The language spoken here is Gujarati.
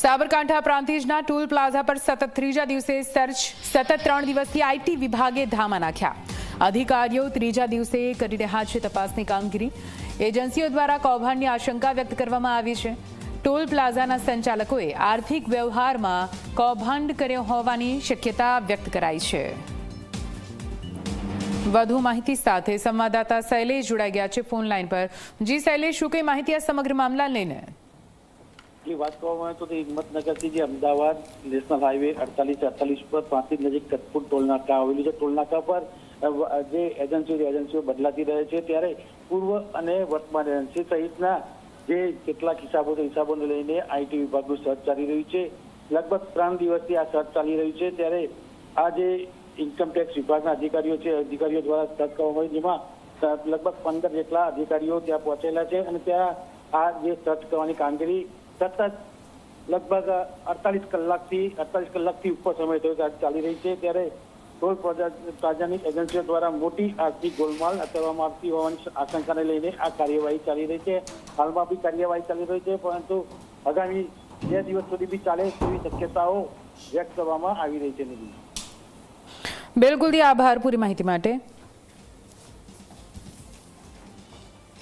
સાબરકાંઠા પ્રાંતિજના ટોલ પ્લાઝા પર સતત ત્રીજા દિવસે સર્ચ, સતત ત્રણ દિવસથી આઈટી વિભાગે ધામા નાખ્યા. અધિકારીઓ ત્રીજા દિવસે કરી રહ્યા છે તપાસની કામગીરી. એજન્સીઓ દ્વારા કૌભાંડની આશંકા વ્યક્ત કરવામાં આવી છે. ટોલ પ્લાઝાના સંચાલકોએ આર્થિક વ્યવહારમાં કૌભાંડ કર્યો હોવાની શક્યતા વ્યક્ત કરાઈ છે. વધુ માહિતી સાથે સંવાદદાતા શૈલેષ જોડાઈ ગયા છે ફોન લાઈન પર. જી શૈલેષ, શું કઈ માહિતી આ સમગ્ર મામલા લઈને? વાત કરવામાં આવે તો તે હિંમતનગરથી જે અમદાવાદ નેશનલ હાઈવે અડતાલીસ અડતાલીસ પર પાંચથી નજીક કટપુર ટોલનાકા આવેલું છે. ટોલનાકા પર જે એજન્સીઓ એજન્સીઓ બદલાતી રહે છે ત્યારે પૂર્વ અને વર્તમાન એજન્સી સહિતના જે કેટલાક હિસાબો છે, હિસાબોને લઈને આઈટી વિભાગનું સર્ચ ચાલી રહ્યું છે. લગભગ ત્રણ દિવસથી આ સર્ચ ચાલી રહ્યું છે. ત્યારે આ જે ઇન્કમટેક્સ વિભાગના અધિકારીઓ છે, અધિકારીઓ દ્વારા સર્ચ કરવામાં આવી, જેમાં લગભગ પંદર જેટલા અધિકારીઓ ત્યાં પહોંચેલા છે અને ત્યાં આ જે સર્ચ કરવાની કામગીરી સતત લગભગ અડતાલીસ કલાકથી અડતાલીસ કલાકથી ઉપર સમય થયો ચાલી રહી છે. ત્યારે ટોલ પ્લાઝા- પ્લાઝાની એજન્સીઓ દ્વારા મોટી આર્થિક ગોલમાલ કરવામાં આવતી હોવાની આશંકાને લઈને આ કાર્યવાહી ચાલી રહી છે. હાલમાં બી કાર્યવાહી ચાલી રહી છે, પરંતુ આગામી બે દિવસ સુધી બી ચાલે તેવી શક્યતાઓ વ્યક્ત કરવામાં આવી રહી છે. નિધિ બિલકુલ આભાર પૂરી માહિતી માટે.